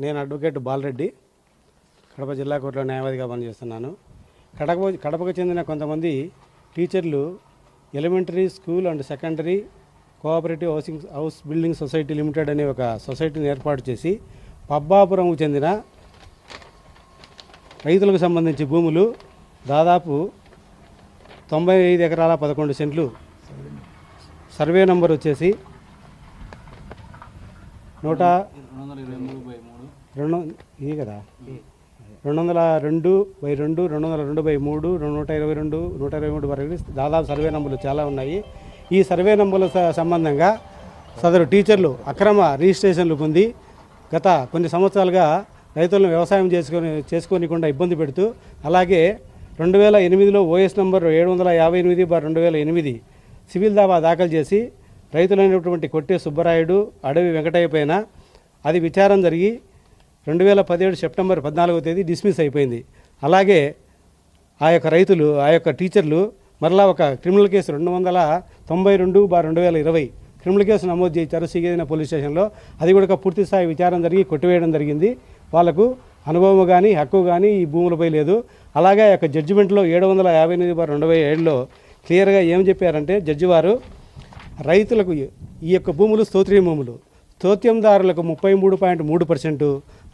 నేను అడ్వకేట్ బాలరెడ్డి కడప జిల్లా కోర్టులో న్యాయవాదిగా పనిచేస్తున్నాను. కడప కడపకు చెందిన కొంతమంది టీచర్లు elementary school and secondary cooperative housing house building society limited అనే ఒక సొసైటీని ఏర్పాటు చేసి పబ్బాపురంకు చెందిన రైతులకు సంబంధించి భూములు దాదాపు తొంభై ఐదు ఎకరాల పదకొండు సెంట్లు సర్వే నంబర్ వచ్చేసి నూట రెండు ఇది కదా? రెండు వందల రెండు బై రెండు రెండు వందల రెండు బై మూడు రెండు నూట ఇరవై రెండు నూట ఇరవై మూడు వరకు దాదాపు సర్వే నంబర్లు చాలా ఉన్నాయి. ఈ సర్వే నంబర్ల స- సంబంధంగా సదరు టీచర్లు అక్రమ రిజిస్ట్రేషన్లు పొంది గత కొన్ని సంవత్సరాలుగా రైతులను వ్యవసాయం చేసుకొని చేసుకోనికుండా ఇబ్బంది పెడుతూ అలాగే రెండు వేల ఎనిమిదిలో ఓఎస్ నంబర్ ఏడు వందల యాభై ఎనిమిది బార్ రెండు వేల ఎనిమిది సివిల్ దావా దాఖలు చేసి రైతులైనటువంటి కొట్టే సుబ్బరాయుడు అడవి వెంకటయ్య పైన అది విచారం జరిగి రెండు వేల పదిహేడు సెప్టెంబర్ పద్నాలుగో తేదీ డిస్మిస్ అయిపోయింది. అలాగే ఆ యొక్క రైతులు ఆ యొక్క టీచర్లు మరలా ఒక క్రిమినల్ కేసు రెండు వందల తొంభై రెండు బా రెండు వేల ఇరవై క్రిమినల్ కేసు నమోదు చేయించారు సిగేదిన పోలీస్ స్టేషన్లో అది కూడా పూర్తి స్థాయి విచారం జరిగి కొట్టివేయడం జరిగింది. వాళ్ళకు అనుభవం కానీ హక్కు కానీ ఈ భూములపై లేదు. అలాగే ఆ యొక్క జడ్జిమెంట్లో ఏడు వందల యాభై ఎనిమిది బార్ రెండు వేల ఏడులో క్లియర్గా ఏం చెప్పారంటే జడ్జి వారు రైతులకు ఈ యొక్క భూములు స్తోత్రీయ భూములు. స్తోత్యందారులకు ముప్పై మూడు పాయింట్ మూడు పర్సెంటు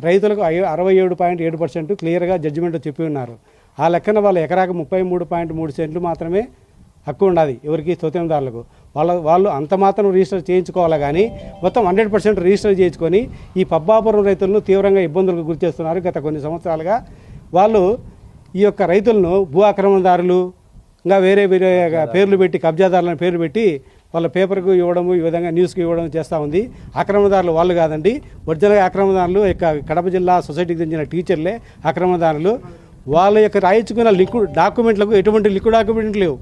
రైతులకు అరవై ఏడు పాయింట్ ఏడు పర్సెంట్ క్లియర్గా జడ్జిమెంట్ చెప్పి ఉన్నారు. ఆ లెక్కన వాళ్ళు ఎకరాకు ముప్పై మూడు పాయింట్ మూడు సెంట్లు మాత్రమే హక్కు ఉండాలి ఎవరికి? స్తోత్యందారులకు వాళ్ళ వాళ్ళు అంత మాత్రం రిజిస్టర్ చేయించుకోవాలి కానీ మొత్తం హండ్రెడ్ పర్సెంట్ రిజిస్టర్ చేయించుకొని ఈ పబ్బాపురం రైతులను తీవ్రంగా ఇబ్బందులకు గురి చేస్తున్నారు గత కొన్ని సంవత్సరాలుగా. వాళ్ళు ఈ యొక్క రైతులను భూ ఆక్రమణదారులు ఇంకా వేరే వేరే పేర్లు పెట్టి కబ్జాదారులను పేర్లు పెట్టి వాళ్ళ పేపర్కు ఇవ్వడము ఈ విధంగా న్యూస్కి ఇవ్వడం చేస్తూ ఉంది. ఆక్రమణదారులు వాళ్ళు కాదండి. ఒరిజినల్గా ఆక్రమణదారులు ఇక కడప జిల్లా సొసైటీకి చెందిన టీచర్లే ఆక్రమణదారులు. వాళ్ళ యొక్క రాయించుకున్న లిక్విడ్ డాక్యుమెంట్లకు ఎటువంటి లిక్విడ్ డాక్యుమెంట్ లేవు.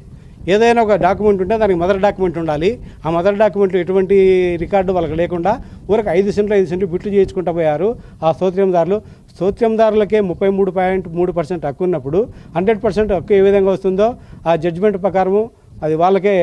ఏదైనా ఒక డాక్యుమెంట్ ఉంటే దానికి మదర్ డాక్యుమెంట్ ఉండాలి. ఆ మదర్ డాక్యుమెంట్ ఎటువంటి రికార్డు వాళ్ళకి లేకుండా ఊరికి ఐదు సెంట్లు ఐదు సెంట్లు బిట్లు చేయించుకుంటూ పోయారు ఆ స్తోత్రందారులు. స్తోత్రందారులకే ముప్పై మూడు పాయింట్ మూడు పర్సెంట్ హక్కు ఉన్నప్పుడు హండ్రెడ్ పర్సెంట్ హక్కు ఏ విధంగా వస్తుందో ఆ జడ్జిమెంట్ ప్రకారము అది వాళ్ళకే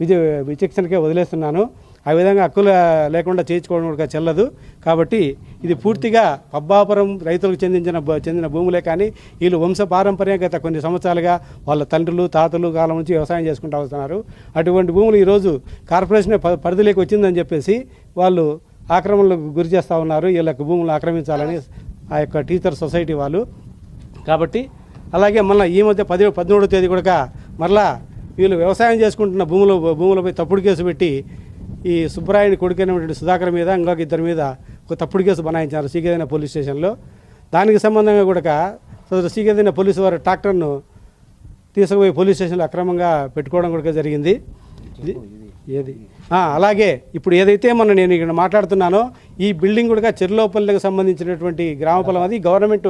విజ విచక్షణకే వదిలేస్తున్నాను. ఆ విధంగా హక్కులు లేకుండా చేయించుకోవడం కూడా చెల్లదు. కాబట్టి ఇది పూర్తిగా పబ్బాపురం రైతులకు చెందించిన చెందిన భూములే కానీ వీళ్ళు వంశ పారంపర్యంగా కొన్ని సంవత్సరాలుగా వాళ్ళ తండ్రులు తాతలు కాలం నుంచి వ్యవసాయం చేసుకుంటూ వస్తున్నారు. అటువంటి భూములు ఈరోజు కార్పొరేషన్ ప- పరిధిలోకి వచ్చిందని చెప్పేసి వాళ్ళు ఆక్రమణలకు గురి చేస్తూ ఉన్నారు. వీళ్ళకి భూములు ఆక్రమించాలని ఆ యొక్క టీచర్ సొసైటీ వాళ్ళు. కాబట్టి అలాగే మళ్ళీ ఈ మధ్య పది పదమూడో తేదీ కూడా మరలా వీళ్ళు వ్యవసాయం చేసుకుంటున్న భూముల భూములపై తప్పుడు కేసు పెట్టి ఈ సుబ్బరాయుని కొడుకైనటువంటి సుధాకర్ మీద ఇంకొక ఇద్దరి మీద ఒక తప్పుడు కేసు బనాయించారు సీకేదైన పోలీస్ స్టేషన్లో. దానికి సంబంధంగా కూడా సదరు సీకేదైన పోలీసు వారు ట్రాక్టర్ను తీసుకుపోయి పోలీస్ స్టేషన్లో అక్రమంగా పెట్టుకోవడం కూడా జరిగింది. ఏది? అలాగే ఇప్పుడు ఏదైతే మన నేను ఇక్కడ మాట్లాడుతున్నానో ఈ బిల్డింగ్ కూడా చెర్లోపల్లికి సంబంధించినటువంటి గ్రామ పొలం అది. గవర్నమెంట్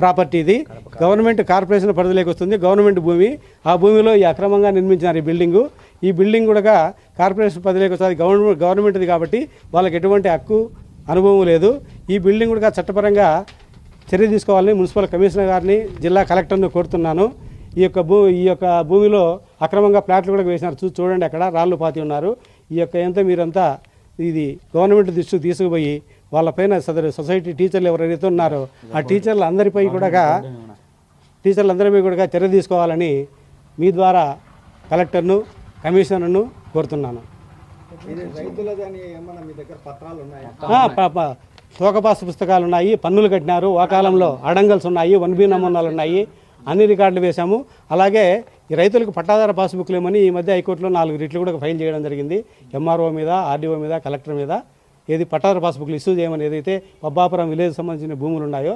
ప్రాపర్టీ ఇది. గవర్నమెంట్ కార్పొరేషన్ పరిధిలోకి వస్తుంది. గవర్నమెంట్ భూమి. ఆ భూమిలో ఈ అక్రమంగా నిర్మించినారు ఈ బిల్డింగు. ఈ బిల్డింగ్ కూడా కార్పొరేషన్ పరిధిలోకి వస్తుంది. గవర్నమెంట్ గవర్నమెంట్ది కాబట్టి వాళ్ళకి ఎటువంటి హక్కు అనుభవం లేదు. ఈ బిల్డింగ్ కూడా చట్టపరంగా చర్య తీసుకోవాలని మున్సిపల్ కమిషనర్ గారిని జిల్లా కలెక్టర్ను కోరుతున్నాను. ఈ యొక్క భూ ఈ యొక్క భూమిలో అక్రమంగా ప్లాట్లు కూడా వేసినారు. చూ చూడండి అక్కడ రాళ్ళు పాతి ఉన్నారు. ఈ యొక్క ఎంత మీరంతా ఇది గవర్నమెంట్ దృష్టికి తీసుకుపోయి వాళ్ళపైన సదరు సొసైటీ టీచర్లు ఎవరైతే ఉన్నారో ఆ టీచర్లు అందరిపై కూడా టీచర్లు అందరిపై కూడా చర్య తీసుకోవాలని మీ ద్వారా కలెక్టర్ను కమిషనర్ను కోరుతున్నాను. తోకపాసు పుస్తకాలు ఉన్నాయి పన్నులు కట్టినారు ఆ కాలంలో అడంగల్స్ ఉన్నాయి వన్ బి నమూనాలు ఉన్నాయి అన్ని రికార్డులు వేశాము. అలాగే ఈ రైతులకు పట్టాదార పాస్బుక్లు ఏమని ఈ మధ్య హైకోర్టులో నాలుగు రిట్లు కూడా ఫైల్ చేయడం జరిగింది. ఎంఆర్ఓ మీద ఆర్డీఓ మీద కలెక్టర్ మీద ఏది పట్టాదారు పాస్బుక్లు ఇష్యూ చేయమని ఏదైతే పబ్బాపురం విలేజ్ సంబంధించిన భూములు ఉన్నాయో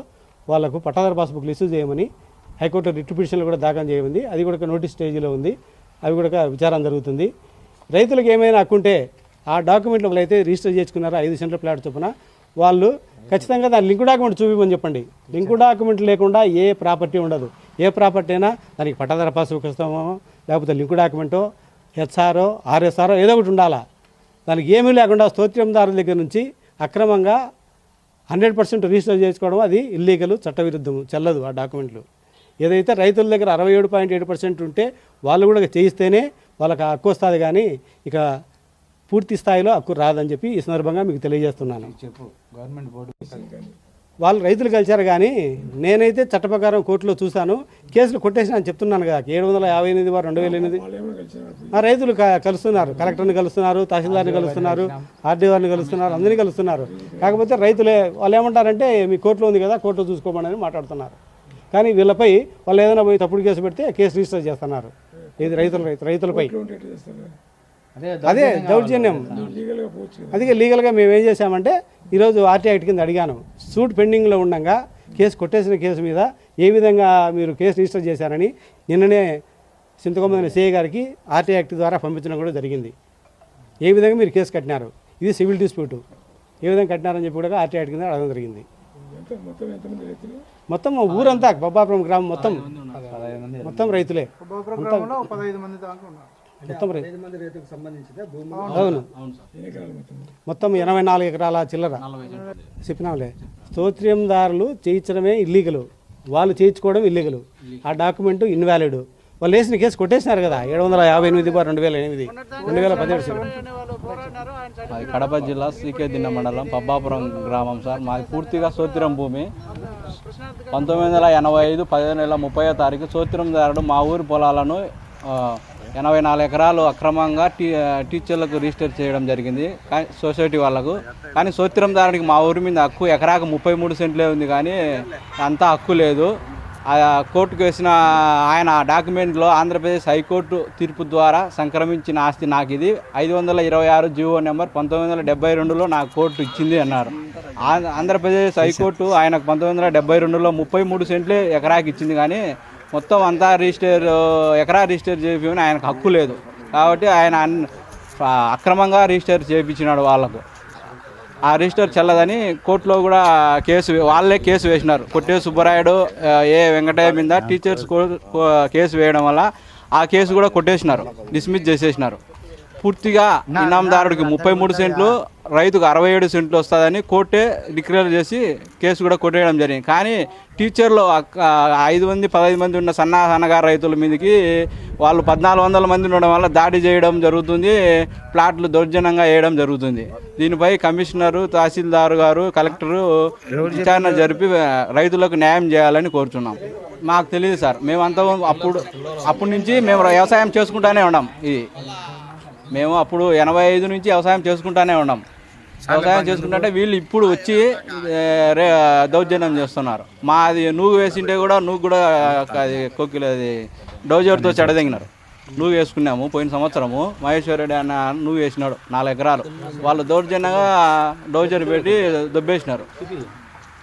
వాళ్ళకు పట్టాదార పాస్బుక్లు ఇష్యూ చేయమని హైకోర్టు రిట్ పిటిషన్లు కూడా దాఖలు చేయమంది అది కూడా నోటీస్ స్టేజ్లో ఉంది. అవి కూడా విచారం జరుగుతుంది. రైతులకు ఏమైనా హక్కుంటే ఆ డాక్యుమెంట్లు అయితే రిజిస్టర్ చేసుకున్నారో? ఐదు సెంట్ల ప్లాట్ చొప్పున. వాళ్ళు ఖచ్చితంగా దాని లింక్ డాక్యుమెంట్ చూపిమని చెప్పండి. లింక్ డాక్యుమెంట్ లేకుండా ఏ ప్రాపర్టీ ఉండదు. ఏ ప్రాపర్టీ అయినా దానికి పట్టాదార పాస్బుక్ ఇస్తామో లేకపోతే లింక్ డాక్యుమెంటో హెచ్ఆర్ఓ ఆర్ఎస్ఆర్ఓ ఏదో ఒకటి ఉండాలా? దానికి ఏమీ లేకుండా స్తోత్రందారుల దగ్గర నుంచి అక్రమంగా హండ్రెడ్ పర్సెంట్ రిజిస్టర్ చేసుకోవడం అది ఇల్లీగల్ చట్టవిరుద్ధము చెల్లదు ఆ డాక్యుమెంట్లు. ఏదైతే రైతుల దగ్గర అరవై ఏడు పాయింట్ ఏడు పర్సెంట్ ఉంటే వాళ్ళు కూడా చేయిస్తేనే వాళ్ళకి హక్కు వస్తుంది కానీ ఇక పూర్తి స్థాయిలో హక్కు రాదని చెప్పి ఈ సందర్భంగా మీకు తెలియజేస్తున్నాను. చెప్పు. గవర్నమెంట్ బోర్డు వాళ్ళు రైతులు కలిశారు కానీ నేనైతే చట్ట ప్రకారం కోర్టులో చూశాను కేసులు కొట్టేసిన అని చెప్తున్నాను కదా ఏడు వందల యాభై ఎనిమిది వారు రెండు వేల ఎనిమిది. ఆ రైతులు కలుస్తున్నారు కలెక్టర్ని కలుస్తున్నారు తహసీల్దార్ని కలుస్తున్నారు ఆర్డీఓని కలుస్తున్నారు అందరినీ కలుస్తున్నారు. కాకపోతే రైతులే వాళ్ళు ఏమంటారంటే మీ కోర్టులో ఉంది కదా కోర్టులో చూసుకోమని మాట్లాడుతున్నారు. కానీ వీళ్ళపై వాళ్ళు ఏదైనా పోయి తప్పుడు కేసు పెడితే కేసు రిజిస్టర్ చేస్తున్నారు. ఇది రైతుల రైతు రైతులపై. అదే దౌర్జన్యం. అందుకే లీగల్గా మేము ఏం చేశామంటే ఈరోజు ఆర్టీ యాక్ట్ కింద అడిగాను సూట్ పెండింగ్లో ఉండగా కేసు కొట్టేసిన కేసు మీద ఏ విధంగా మీరు కేసు రిజిస్టర్ చేశారని నిన్ననే చింతకొమ్మని సిఐ గారికి ఆర్టీ యాక్ట్ ద్వారా పంపించడం కూడా జరిగింది. ఏ విధంగా మీరు కేసు కట్టినారు? ఇది సివిల్ డిస్ప్యూట్. ఏ విధంగా కట్టినారని చెప్పి కూడా ఆర్టీ యాక్ట్ కింద అడగడం జరిగింది. మొత్తం ఊరంతా బొబ్బాపురం గ్రామం మొత్తం. మొత్తం రైతులే. మొత్తం అవును. మొత్తం ఎనభై నాలుగు ఎకరాల చిల్లర. చెప్పినాంలే స్తోత్రందారులు చేయించడమే ఇల్లీగలు వాళ్ళు చేయించుకోవడం ఇల్లీగలు ఆ డాక్యుమెంట్ ఇన్వాలిడ్ వాళ్ళు వేసిన కేసు కొట్టేసినారు కదా. ఏడు వందల యాభై ఎనిమిది బార్ రెండు వేల ఎనిమిది. రెండు వేల పదిహేడు కడప జిల్లా సీకే దిన్న మండలం పబ్బాపురం గ్రామం సార్. మాది పూర్తిగా సోత్రం భూమి. పంతొమ్మిది వందల ఎనభై ఐదు పదిహేను నెల ముప్పై తారీఖు సోత్రందారుడు మా ఊరి పొలాలను ఎనభై నాలుగు ఎకరాలు అక్రమంగా టీ టీచర్లకు రిజిస్టర్ చేయడం జరిగింది. కానీ సొసైటీ వాళ్ళకు. కానీ సోత్రందారుడికి మా ఊరి మీద హక్కు ఎకరాకు ముప్పై మూడు సెంట్లే ఉంది కానీ అంతా హక్కు లేదు. ఆ కోర్టుకు వేసిన ఆయన ఆ డాక్యుమెంట్లో ఆంధ్రప్రదేశ్ హైకోర్టు తీర్పు ద్వారా సంక్రమించిన ఆస్తి నాకు ఇది. ఐదు వందల ఇరవై ఆరు జీవో నెంబర్ పంతొమ్మిది వందల డెబ్బై రెండులో నాకు కోర్టు ఇచ్చింది అన్నారు. ఆంధ్రప్రదేశ్ హైకోర్టు ఆయనకు పంతొమ్మిది వందల డెబ్బై రెండులో ముప్పై మూడు సెంట్లే ఎకరాకి ఇచ్చింది కానీ మొత్తం అంతా రిజిస్టర్ ఎకరా రిజిస్టర్ చేయమని ఆయనకు హక్కు లేదు. కాబట్టి ఆయన అక్రమంగా రిజిస్టర్ చేయించినాడు వాళ్ళకు. ఆ రిజిస్టర్ చెల్లదని కోర్టులో కూడా కేసు వాళ్ళే కేసు వేసినారు. కొట్టే సుబ్బరాయుడు ఏ వెంకటయ్య మీద టీచర్స్ కేసు వేయడం వల్ల ఆ కేసు కూడా కొట్టేసినారు. డిస్మిస్ చేసేసినారు. పూర్తిగా ఇనాందారుడికి ముప్పై మూడు సెంట్లు రైతుకు అరవై ఏడు సెంట్లు వస్తుందని కోర్టే డిక్లేర్ చేసి కేసు కూడా కొట్టేయడం జరిగింది. కానీ టీచర్లు ఐదు మంది పదహైదు మంది ఉన్న సన్న సన్నగారు రైతుల మీదకి వాళ్ళు పద్నాలుగు వందల మంది ఉండడం వల్ల దాడి చేయడం జరుగుతుంది ప్లాట్లు దౌర్జన్యంగా వేయడం జరుగుతుంది. దీనిపై కమిషనరు తహసీల్దార్ గారు కలెక్టరు విచారణ జరిపి రైతులకు న్యాయం చేయాలని కోరుచున్నాం. మాకు తెలియదు సార్. మేమంతా అప్పుడు అప్పటి నుంచి మేము వ్యవసాయం చేసుకుంటానే ఉన్నాం. ఇది. మేము అప్పుడు ఎనభై ఐదు నుంచి వ్యవసాయం చేసుకుంటానే ఉన్నాం. వ్యవసాయం చేసుకుంటుంటే వీళ్ళు ఇప్పుడు వచ్చి దౌర్జన్యం చేస్తున్నారు. మాది నూగు వేసింటే కూడా నూగు కూడా అది కొక్కిలు అది డోజర్తో చెడదగినారు. నువ్వు వేసుకున్నాము పోయిన సంవత్సరము మహేశ్వరుడు అన్న నువ్వు వేసినాడు నాలుగు ఎకరాలు. వాళ్ళు దౌర్జన్యంగా డోజర్ పెట్టి దొబ్బేసినారు.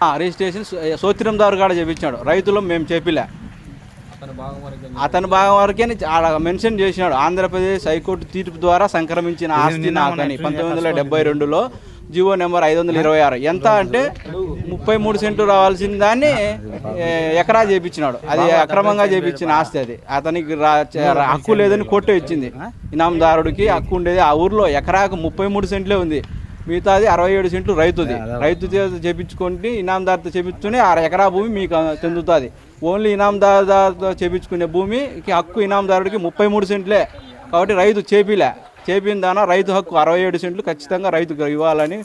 ఆ, రిజిస్ట్రేషన్ సోత్రందారు కాడ చేపించాడు రైతులు మేము చేపిలే. అతని భాగం వరకే ఆడ మెన్షన్ చేసినాడు. ఆంధ్రప్రదేశ్ హైకోర్టు తీర్పు ద్వారా సంక్రమించిన ఆస్తి నాకని పంతొమ్మిది వందల డెబ్బై రెండులో జివో నెంబర్ ఐదు వందల ఇరవై ఆరు. ఎంత అంటే ముప్పై మూడు సెంట్లు రావాల్సిన దాన్ని ఎకరా చేపించినాడు. అది అక్రమంగా చేపించిన ఆస్తి అది. అతనికి హక్కు లేదని కోర్టు ఇచ్చింది. ఇనాందారుడికి హక్కు ఉండేది ఆ ఊర్లో. ఎకరాకు ముప్పై మూడు సెంట్లే ఉంది. మిగతాది అరవై ఏడు సెంట్లు రైతుది. రైతు చేపించుకుంటే ఇనాందారుతో చేపించుకుని ఆ ఎకరా భూమి మీకు చెందుతుంది. ఓన్లీ ఇనాందారుతో చేపించుకునే భూమికి హక్కు ఇనాందారుడికి ముప్పై మూడు సెంట్లే. కాబట్టి రైతు చేపిలే. చేపిన దాన రైతు హక్కు అరవై ఏడు సెంట్లు ఖచ్చితంగా రైతుకు ఇవ్వాలని